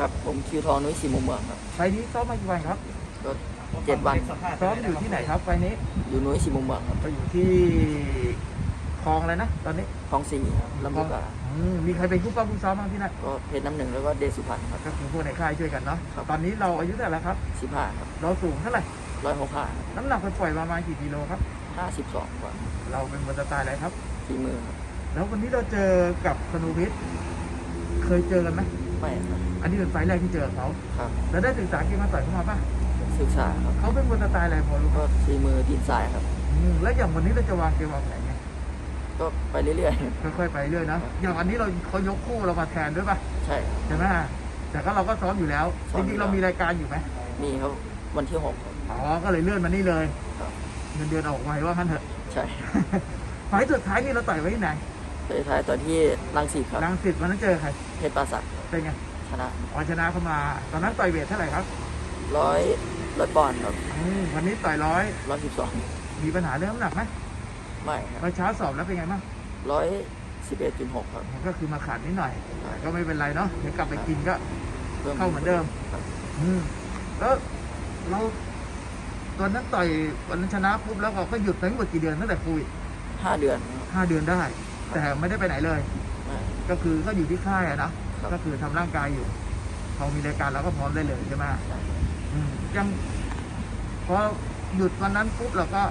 ครับ ผมคิวทองนุ้ยสีมุมเมืองครับไฟล์นี้ซ้อมมากี่วันครับก็เจ็ดวันซ้อมอยู่ที่ไหนครับไฟล์นี้อยู่นุ้ยสีมุมเมืองครับก็อยู่ที่คลองเลยนะ ตอนนี้คลองสี่ครับลำลูกกาอืมมีใครเป็นคู่ป้าคู่ซ้อมบ้างที่นั่นก็เพชรน้ำหนึ่งแล้วก็เดชสุพรรณครับ ก็คือพวกในค่ายช่วยกันเนาะครับ ตอนนี้เราอายุเท่าไหร่แล้วครับ สิบห้าครับเราสูงเท่าไหร่ร้อยหกห้าน้ำหนักไปปล่อยประมาณกี่กิโลครับ ห้าสิบสองกว่าเราเป็นมวยสไตล์อะไรครับ ฝีมือครับแล้ววันนี้เราเจอกับธนูพิษเคยเจอกันไหม ไม่ครับ อันนี้เป็นไฟล์แรกที่เจอเขาครับ แล้วได้ศึกษาเกมมาต่อยเข้ามาป่ะศึกษาครับเขาเป็นมวยสไตล์อะไรพอรู้ก็ป่ะฝีมือดินทรายครับ อืมแล้วอย่างวันนี้เราจะวางเกมวางแผนไงก็ไปเรื่อยค่อยๆไปเรื่อยนะอย่างวันนี้เราเขายกคู่เรามาแทนด้วยป่ะๆ ใช่ครับ ใช่ไหมแต่ก็เราก็ซ้อมอยู่แล้วซ้จอมอยู่ริงๆแล้ว เรามีรายการอยู่ไหมมีครับวันที่หกครับอ๋อก็เลยเลื่อนมานี่เลยครับ เงินเดือนออกไวว่างั้นเถอะ ใช่ไฟล์สุดท้ายนี่เราต่อยไว้ที่ไหนไปท้ายตอนที่รังสีครับลังสิตวันนั้นเจอใครเพชรปราสัก เป็นไงชนะอ๋อชนะเข้ามา ตอนนั้นต่อยเวทเท่าไหร่ครับร้อยร้อยปอนด์ครับอืมวันนี้ต่อยร้อยร้อยสิบสองมีปัญหาเรื่องน้ำหนักไหมไม่ครับเมื่อเช้าสอบแล้วเป็นไงบ้างร้อยสิบเอ็ดจุดหกครับมันก็คือมาขาดนิดหน่อย ก็ไม่เป็นไรเนาะเดี๋ยวกลับไปกินก็พิ่เข้าเหมือนเดิมครับอืมแล้วเราตอนนั้นต่อยวันนั้นชนะปุ๊บแล้วเราก็หยุดไปทั้งหมดกี่เดือนตั้งแต่โควิดห้าเดือนครับห้าเดือนได้ แต่ไม่ได้ไปไหนเลยไม่ก็คือก็อยู่ที่ค่ายอะนะ ครับ ก็คือทำร่างกายอยู่พอมีรายการเราก็พร้อมได้เลยใช่ไหมใช่อืมยังพอหยุดวันนั้นปุ๊บเราก็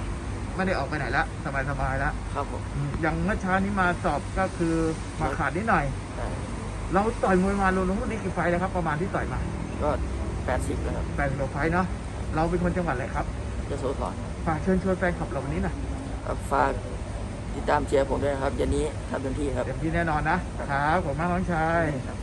ไม่ได้ออกไปไหนละสบายๆแล้วครับผมอืมอย่างเมื่อเช้านี้มาสอบก็คือมาขาดนิดหน่อย ใช่เราต่อยมวยมารวมๆนี่กี่ไฟล์แล้วครับ ประมาณที่ต่อยมาก็แปดสิบแล้วครับแปดสิบกว่าไฟล์เนาะเราเป็นคนจังหวัดอะไรครับจะโซถอนฝากเชิญชวนแฟนคลับเราวันนี้หน่อย ครับฝาก ติดตามเชียร์ผมด้วยนะครับเย็นนี้ทำเต็มที่ครับ เต็มที่แน่นอนนะครับ ผมมากน้องชาย ครับ